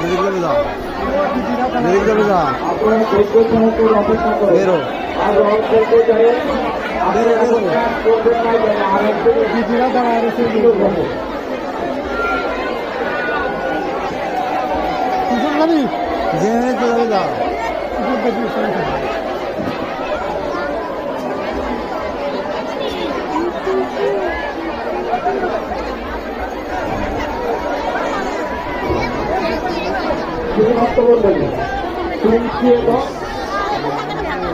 যেদিক যাবে যা যেদিক যাবে যা আপনারা ধৈর্য সহকারে অপেক্ষা করেন বেরো আর রং করতে চাই বেরো বেরো করবেন না যেন আর একজন দিদিরা দাঁড়ায় রয়েছে এগুলো করব যেখানে তো যাবে যা শুধুমাত্র বলবেন তুলসী এবং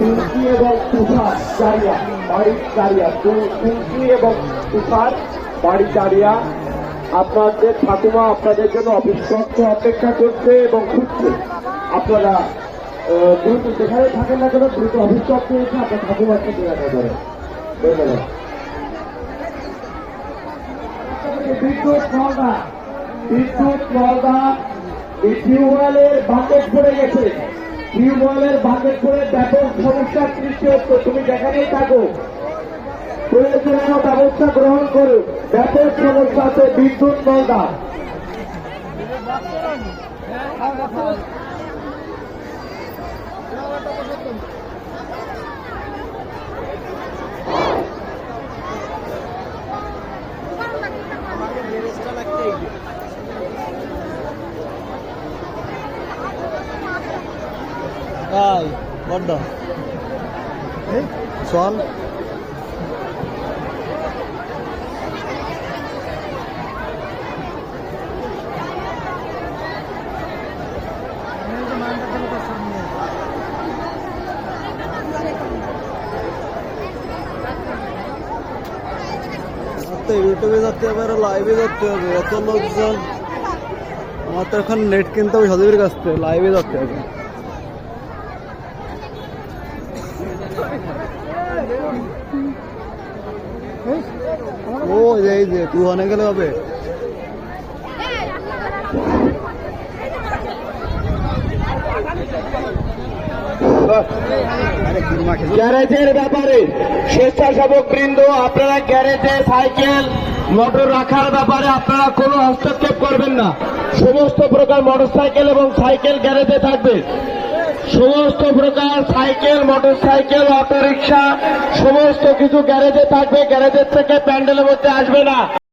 তুলসী এবং তুষার চারিয়া বাড়ির চারিয়া তুলসী এবং তুষার বাড়ির চারিয়া আপনাদের ঠাকুমা আপনাদের জন্য অবিশ্বস্ত অপেক্ষা করছে এবং খুঁজছে। আপনারা দ্রুত যেখানে থাকেন না কেন দ্রুত অভিশপ্ত হয়েছে আপনার ঠাকুমাকে দেখা করে ধন্যবাদ। বিদ্যুৎ নলদা বিদ্যুৎ নলদা টিউবওয়েলের বাকেট পড়ে গেছে। টিউবওয়েলের বাকেট করে ব্যাপক সমস্যার সৃষ্টি হচ্ছে। তুমি যেখানেই থাকো প্রয়োজনীয় ব্যবস্থা গ্রহণ করো ব্যাপক সমস্যা আছে বিদ্যুৎ নলদা তাই বড্ড। চল। ইউটিউবে যাতে হবে, আর লাইভে যাতে হবে, এত লোকজন। আমার তো এখন নেট কিনতে হবে সজীবের কাছ থেকে লাইভে যাতে হবে। ও, এই যে তুই অনেক গেলে হবে। গ্যারেজের ব্যাপারে স্বেচ্ছাসেবক বৃন্দ, আপনারা গ্যারেজে সাইকেল, মোটর রাখার ব্যাপারে আপনারা কোনো হস্তক্ষেপ করবেন না। সমস্ত প্রকার মোটরসাইকেল এবং সাইকেল গ্যারেজে থাকবে। সমস্ত প্রকার সাইকেল মোটর সাইকেল অটোরিকশা, সমস্ত কিছু গ্যারেজে থাকবে। গ্যারেজের থেকে প্যান্ডেলের মধ্যে আসবে না।